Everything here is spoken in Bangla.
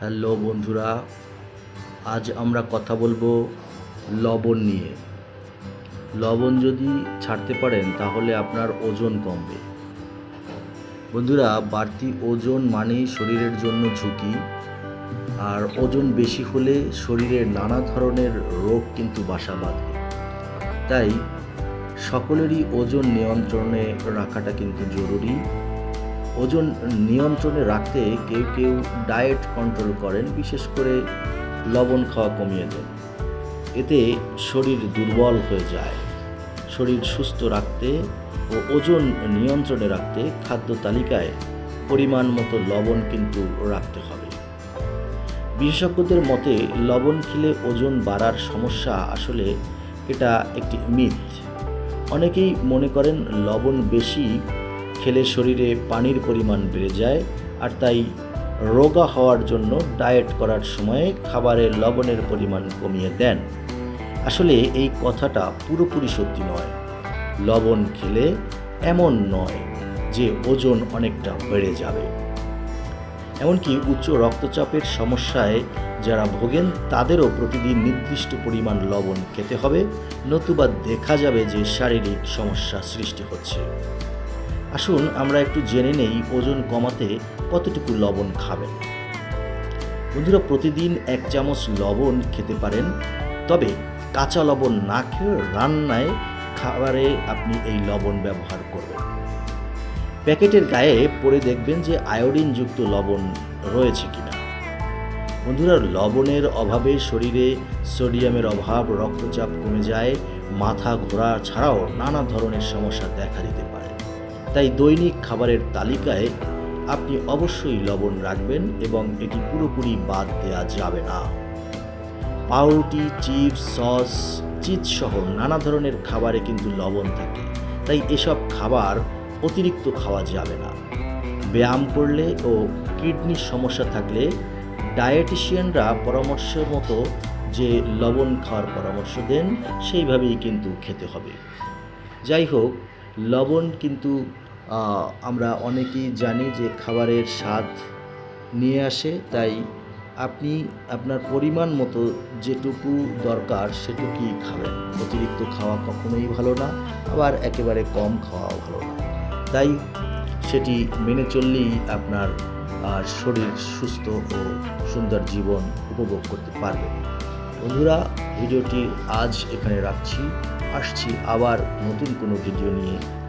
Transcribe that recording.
হ্যালো বন্ধুরা, আজ আমরা কথা বলব লবণ নিয়ে। লবণ যদি ছাড়তে পারেন, তাহলে আপনার ওজন কমবে। বন্ধুরা, বাড়তি ওজন মানেই শরীরের জন্য ঝুঁকি। আর ওজন বেশি হলে শরীরের নানা ধরনের রোগ কিন্তু বাসা বাঁধে। তাই সকলেরই ওজন নিয়ন্ত্রণে রাখাটা কিন্তু জরুরি। ওজন নিয়ন্ত্রণে রাখতে কেউ কেউ ডায়েট কন্ট্রোল করেন, বিশেষ করে লবণ খাওয়া কমিয়ে দেন। এতে শরীর দুর্বল হয়ে যায়। শরীর সুস্থ রাখতে ও ওজন নিয়ন্ত্রণে রাখতে খাদ্য তালিকায় পরিমাণ মতো লবণ কিন্তু রাখতে হবে। বিশেষজ্ঞদের মতে, লবণ খেলে ওজন বাড়ার সমস্যা আসলে এটা একটি মিথ। অনেকেই মনে করেন লবণ বেশি খেলে শরীরে পানির পরিমাণ বেড়ে যায় আর তাই রোগা হওয়ার জন্য ডায়েট করার সময়ে খাবারে লবণের পরিমাণ কমিয়ে দেন। আসলে এই কথাটা পুরোপুরি সত্যি নয়। লবণ খেলে এমন নয় যে ওজন অনেকটা বেড়ে যাবে। এমনকি উচ্চ রক্তচাপের সমস্যায় যারা ভোগেন, তাদেরও প্রতিদিন নির্দিষ্ট পরিমাণ লবণ খেতে হবে। নতুবা দেখা যাবে যে শারীরিক সমস্যা সৃষ্টি হচ্ছে। আসুন আমরা একটু জেনে নেই ওজন কমাতে কতটুকু লবণ খাবেন। বন্ধুরা, প্রতিদিন এক চামচ লবণ খেতে পারেন, তবে কাঁচা লবণ না খেয়ে রান্নায় খাবারে আপনি এই লবণ ব্যবহার করবেন। প্যাকেটের গায়ে পরে দেখবেন যে আয়োডিনযুক্ত লবণ রয়েছে কিনা। বন্ধুরা, লবণের অভাবে শরীরে সোডিয়ামের অভাব, রক্তচাপ কমে যায়, মাথা ঘোরা ছাড়াও নানা ধরনের সমস্যা দেখা দিতে পারে। তাই দৈনিক খাবারের তালিকায় আপনি অবশ্যই লবণ রাখবেন এবং এটি পুরোপুরি বাদ দেওয়া যাবে না। পাউরুটি, চিপস, সস চিজ সহ নানা ধরনের খাবারে কিন্তু লবণ থাকে। তাই এসব খাবার অতিরিক্ত খাওয়া যাবে না। ব্যায়াম করলে ও কিডনির সমস্যা থাকলে ডায়েটিশিয়ানরা পরামর্শ মতো যে লবণ খাওয়ার পরামর্শ দেন, সেইভাবেই কিন্তু খেতে হবে। যাই হোক, লবণ কিন্তু আমরা অনেকেই জানি যে খাবারের স্বাদ নিয়ে আসে, তাই আপনি আপনার পরিমাণ মতো যেটুকু দরকার সেটুকুই খাবেন। অতিরিক্ত খাওয়া কখনোই ভালো না, আবার একেবারে কম খাওয়া ভালো না। তাই সেটি মেনে চললেই আপনার আর শরীর সুস্থ ও সুন্দর জীবন উপভোগ করতে পারবেন বন্ধুরা, ভিডিওটি আজ এখানে রাখছি। আসছি আবার নতুন কোনো ভিডিও নিয়ে।